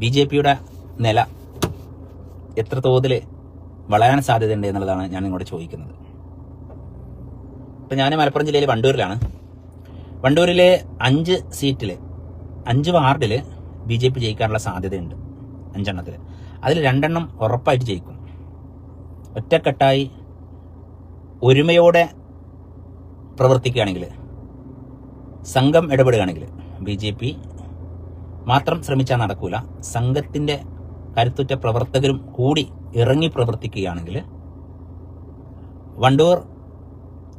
B J പിയുടെ നില എത്ര തോതിൽ വളരാൻ സാധ്യതയുണ്ട് എന്നുള്ളതാണ് ഞാൻ നിങ്ങളോട് ചോദിക്കുന്നത്. ഇപ്പം ഞാൻ മലപ്പുറം ജില്ലയിൽ വണ്ടൂരിലാണ്. വണ്ടൂരിലെ അഞ്ച് സീറ്റിൽ അഞ്ച് വാർഡിൽ ബി ജെ പി ജയിക്കാനുള്ള സാധ്യതയുണ്ട് അഞ്ചെണ്ണത്തിൽ അതിൽ രണ്ടെണ്ണം ഉറപ്പായിട്ട് ജയിക്കും. ഒറ്റക്കെട്ടായി ഒരുമയോടെ പ്രവർത്തിക്കുകയാണെങ്കിൽ സംഘം ഇടപെടുകയാണെങ്കിൽ ബി ജെ പി മാത്രം ശ്രമിച്ചാൽ നടക്കൂല. സംഘത്തിന്റെ കരുത്തുറ്റ പ്രവർത്തകരും കൂടി ഇറങ്ങി പ്രവർത്തിക്കുകയാണെങ്കിൽ വണ്ടൂർ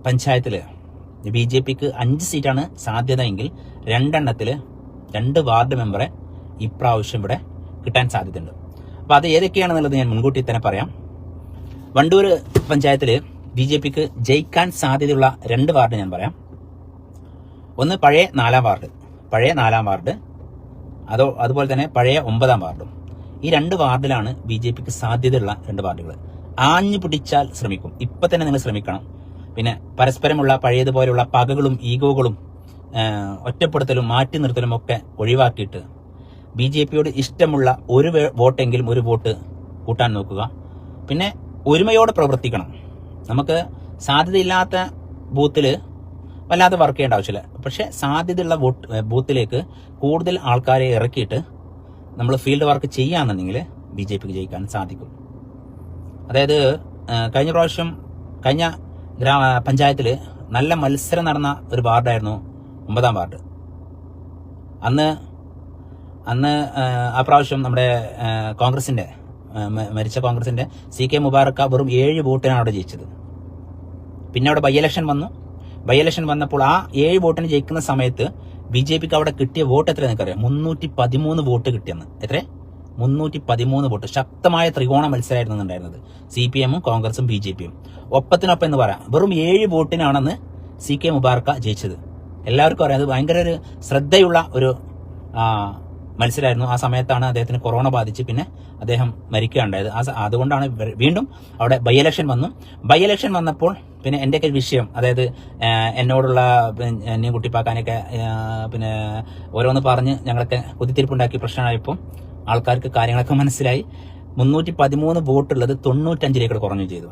പഞ്ചായത്തിൽ ബി ജെ പിക്ക് അഞ്ച് സീറ്റാണ് സാധ്യതയെങ്കിൽ രണ്ടെണ്ണത്തിൽ രണ്ട് വാർഡ് മെമ്പറെ ഇപ്രാവശ്യം ഇവിടെ കിട്ടാൻ സാധ്യതയുണ്ട്. അപ്പോൾ അത് ഏതൊക്കെയാണെന്നുള്ളത് ഞാൻ മുൻകൂട്ടി തന്നെ പറയാം. വണ്ടൂർ പഞ്ചായത്തിൽ ബി ജെ പിക്ക് ജയിക്കാൻ സാധ്യതയുള്ള രണ്ട് വാർഡ് ഞാൻ പറയാം. ഒന്ന് പഴയ നാലാം വാർഡ്. പഴയ നാലാം വാർഡ് അതോ അതുപോലെ തന്നെ പഴയ ഒമ്പതാം വാർഡും. ഈ രണ്ട് വാർഡിലാണ് ബി ജെ പിക്ക് സാധ്യതയുള്ള രണ്ട് വാർഡുകൾ ആഞ്ഞു പിടിച്ചാൽ ശ്രമിക്കും. ഇപ്പൊ തന്നെ നിങ്ങൾ ശ്രമിക്കണം. പിന്നെ പരസ്പരമുള്ള പഴയതുപോലെയുള്ള പകകളും ഈഗോകളും ഒറ്റപ്പെടുത്തലും മാറ്റി നിർത്തലും ഒക്കെ ഒഴിവാക്കിയിട്ട് ബി ജെ പിയോട് ഇഷ്ടമുള്ള ഒരു വോട്ടെങ്കിലും ഒരു വോട്ട് കൂട്ടാൻ നോക്കുക. പിന്നെ ഒരുമയോടെ പ്രവർത്തിക്കണം. നമുക്ക് സാധ്യതയില്ലാത്ത ബൂത്തിൽ വല്ലാതെ വർക്ക് ചെയ്യേണ്ട ആവശ്യമില്ല. പക്ഷെ സാധ്യതയുള്ള വോട്ട് ബൂത്തിലേക്ക് കൂടുതൽ ആൾക്കാരെ ഇറക്കിയിട്ട് നമ്മൾ ഫീൽഡ് വർക്ക് ചെയ്യുകയാണെന്നുണ്ടെങ്കിൽ ബി ജെ പിക്ക് ജയിക്കാൻ സാധിക്കും. അതായത് കഴിഞ്ഞ പ്രാവശ്യം കഴിഞ്ഞ ഗ്രാമ പഞ്ചായത്തിൽ നല്ല മത്സരം നടന്ന ഒരു വാർഡായിരുന്നു ഒമ്പതാം വാർഡ്. അന്ന് അന്ന് ആ, പ്രാവശ്യം നമ്മുടെ കോൺഗ്രസിന്റെ മരിച്ച കോൺഗ്രസിന്റെ സി കെ മുബാറക്ക വെറും ഏഴ് വോട്ടിനാണ് അവിടെ ജയിച്ചത്. പിന്നെ അവിടെ ബൈ ഇലക്ഷൻ വന്നു. ബൈ ഇലക്ഷൻ വന്നപ്പോൾ ആ ഏഴ് വോട്ടിന് ജയിക്കുന്ന സമയത്ത് ബി ജെ പിക്ക് അവിടെ കിട്ടിയ വോട്ട് എത്ര നിനക്കറിയാം മുന്നൂറ്റി പതിമൂന്ന് വോട്ട് കിട്ടിയെന്ന്. എത്ര മുന്നൂറ്റി പതിമൂന്ന് വോട്ട്. ശക്തമായ ത്രികോണ മത്സരമായിരുന്നു ഉണ്ടായിരുന്നത് സി പി എമ്മും കോൺഗ്രസും ബി ജെ പിയും. ഒപ്പത്തിനൊപ്പം എന്ന് പറയാം. വെറും ഏഴ് വോട്ടിനാണെന്ന് സി കെ മുബാർക്ക ജയിച്ചത്. എല്ലാവർക്കും അറിയാം. അത് ഭയങ്കര ഒരു ശ്രദ്ധയുള്ള ഒരു ആ, മത്സരമായിരുന്നു ആ സമയത്താണ് അദ്ദേഹത്തിന് കൊറോണ ബാധിച്ച് പിന്നെ അദ്ദേഹം മരിക്കുകയുണ്ടായത്. ആ അതുകൊണ്ടാണ് വീണ്ടും അവിടെ ബൈ ഇലക്ഷൻ വന്നു. ബൈ ഇലക്ഷൻ വന്നപ്പോൾ പിന്നെ എന്റെയൊക്കെ വിഷയം അതായത് എന്നോടുള്ള എന്നെ കുട്ടിപ്പാക്കാനൊക്കെ പിന്നെ ഓരോന്ന് പറഞ്ഞ് ഞങ്ങളൊക്കെ കുത്തിത്തിരിപ്പുണ്ടാക്കി പ്രശ്നമായപ്പോൾ ആൾക്കാർക്ക് കാര്യങ്ങളൊക്കെ മനസ്സിലായി. മുന്നൂറ്റി പതിമൂന്ന് വോട്ടുള്ളത് തൊണ്ണൂറ്റഞ്ചിലേക്ക് കുറഞ്ഞു ചെയ്തു.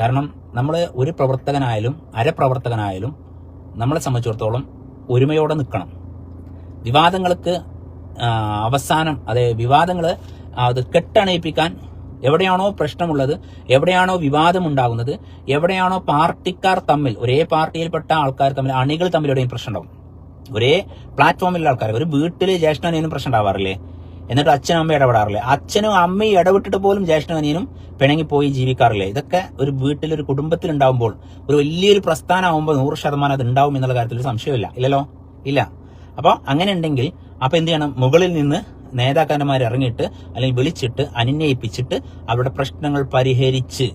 കാരണം നമ്മൾ ഒരു പ്രവർത്തകനായാലും അരപ്രവർത്തകനായാലും നമ്മളെ സംബന്ധിച്ചിടത്തോളം ഒരുമയോടെ നിൽക്കണം. വിവാദങ്ങൾക്ക് അവസാനം അതെ വിവാദങ്ങൾ അത് കെട്ടണയിപ്പിക്കാൻ എവിടെയാണോ പ്രശ്നമുള്ളത് എവിടെയാണോ വിവാദം ഉണ്ടാകുന്നത് എവിടെയാണോ പാർട്ടിക്കാർ തമ്മിൽ ഒരേ പാർട്ടിയിൽപ്പെട്ട ആൾക്കാർ തമ്മിൽ അണികൾ തമ്മിൽ എവിടെയും പ്രശ്നം ഉണ്ടാവും ഒരേ പ്ലാറ്റ്ഫോമിലുള്ള ആൾക്കാർ ഒരു വീട്ടിൽ ജ്യേഷ്ഠനും പ്രശ്നം ഉണ്ടാവാറില്ലേ എന്നിട്ട് അച്ഛനും അമ്മയും ഇടപെടാറില്ലേ? അച്ഛനും അമ്മയും ഇടപെട്ടിട്ട് പോലും ജ്യേഷ്ഠനും പിണങ്ങി പോയി ജീവിക്കാറില്ലേ? ഇതൊക്കെ ഒരു വീട്ടിൽ ഒരു കുടുംബത്തിൽ ഉണ്ടാവുമ്പോൾ ഒരു വലിയൊരു പ്രസ്ഥാനമാകുമ്പോൾ നൂറ് ശതമാനം അത് ഉണ്ടാവും എന്നുള്ള കാര്യത്തിൽ ഒരു സംശയമില്ല ഇല്ലല്ലോ? ഇല്ല. അപ്പോൾ അങ്ങനെ ഉണ്ടെങ്കിൽ അപ്പൊ എന്ത് ചെയ്യണം? മുകളിൽ നിന്ന് നേതാക്കന്മാർ ഇറങ്ങിയിട്ട് അല്ലെങ്കിൽ വിളിച്ചിട്ട് അനുനയിപ്പിച്ചിട്ട് അവരുടെ പ്രശ്നങ്ങൾ പരിഹരിച്ച്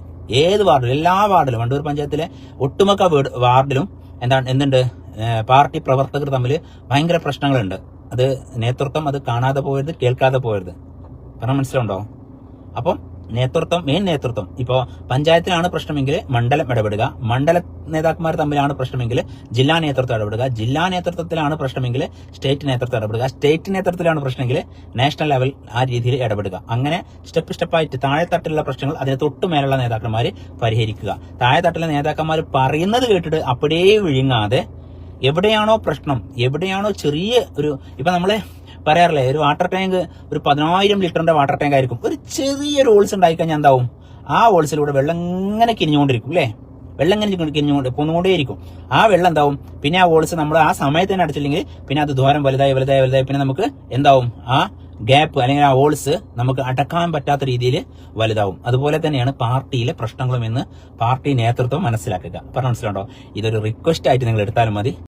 ഏത് വാർഡിലും എല്ലാ വാർഡിലും വണ്ടൂർ പഞ്ചായത്തിലെ ഒട്ടുമുക്ക വാർഡിലും എന്താണ് എന്തുണ്ട്? പാർട്ടി പ്രവർത്തകർ തമ്മിൽ ഭയങ്കര പ്രശ്നങ്ങളുണ്ട്. അത് നേതൃത്വം അത് കാണാതെ പോയത് കേൾക്കാതെ പോയത്. പറഞ്ഞാൽ മനസ്സിലുണ്ടോ അപ്പം നേതൃത്വം മെയിൻ നേതൃത്വം. ഇപ്പോൾ പഞ്ചായത്തിലാണ് പ്രശ്നമെങ്കിൽ മണ്ഡലം ഇടപെടുക. മണ്ഡല നേതാക്കന്മാർ തമ്മിലാണ് പ്രശ്നമെങ്കിൽ ജില്ലാ നേതൃത്വം ഇടപെടുക. ജില്ലാ നേതൃത്വത്തിലാണ് പ്രശ്നമെങ്കിൽ സ്റ്റേറ്റ് നേതൃത്വം ഇടപെടുക. സ്റ്റേറ്റ് നേതൃത്വത്തിലാണ് പ്രശ്നമെങ്കിൽ നാഷണൽ ലെവൽ ആ രീതിയിൽ ഇടപെടുക. അങ്ങനെ സ്റ്റെപ്പ് സ്റ്റെപ്പായിട്ട് താഴെത്തട്ടിലുള്ള പ്രശ്നങ്ങൾ അതിന് തൊട്ടുമേലുള്ള നേതാക്കന്മാർ പരിഹരിക്കുക. താഴെത്തട്ടിലെ നേതാക്കന്മാർ പറയുന്നത് കേട്ടിട്ട് അപ്പോഴേ വിഴുങ്ങാതെ എവിടെയാണോ പ്രശ്നം എവിടെയാണോ ചെറിയ ഒരു ഇപ്പൊ നമ്മൾ പറയാറില്ലേ? ഒരു വാട്ടർ ടാങ്ക് ഒരു പതിനായിരം ലിറ്ററിന്റെ വാട്ടർ ടാങ്ക് ആയിരിക്കും. ഒരു ചെറിയൊരു ഹോൾസ് ഉണ്ടായിക്കഴിഞ്ഞാൽ എന്താവും? ആ ഹോൾസിലൂടെ വെള്ളം ഇങ്ങനെ കിഞ്ഞുകൊണ്ടിരിക്കും അല്ലേ വെള്ളം ഇങ്ങനെ കിനിഞ്ഞുകൊണ്ട് പോന്നുകൊണ്ടേയിരിക്കും. ആ വെള്ളം എന്താവും? പിന്നെ ആ ഹോൾസ് നമ്മൾ ആ സമയത്ത് തന്നെ അടച്ചില്ലെങ്കിൽ പിന്നെ അത് ദ്വാരം വലുതായി വലുതായി വലുതായി പിന്നെ നമുക്ക് എന്താവും? ആ ഗ്യാപ്പ് അല്ലെങ്കിൽ ആ ഹോൾസ് നമുക്ക് അടക്കാൻ പറ്റാത്ത രീതിയിൽ വലുതാവും. അതുപോലെ തന്നെയാണ് പാർട്ടിയിലെ പ്രശ്നങ്ങളും എന്ന് പാർട്ടി നേതൃത്വം മനസ്സിലാക്കുക. പറഞ്ഞു മനസ്സിലുണ്ടോ ഇതൊരു റിക്വസ്റ്റ് ആയിട്ട് നിങ്ങൾ എടുത്താലും മതി.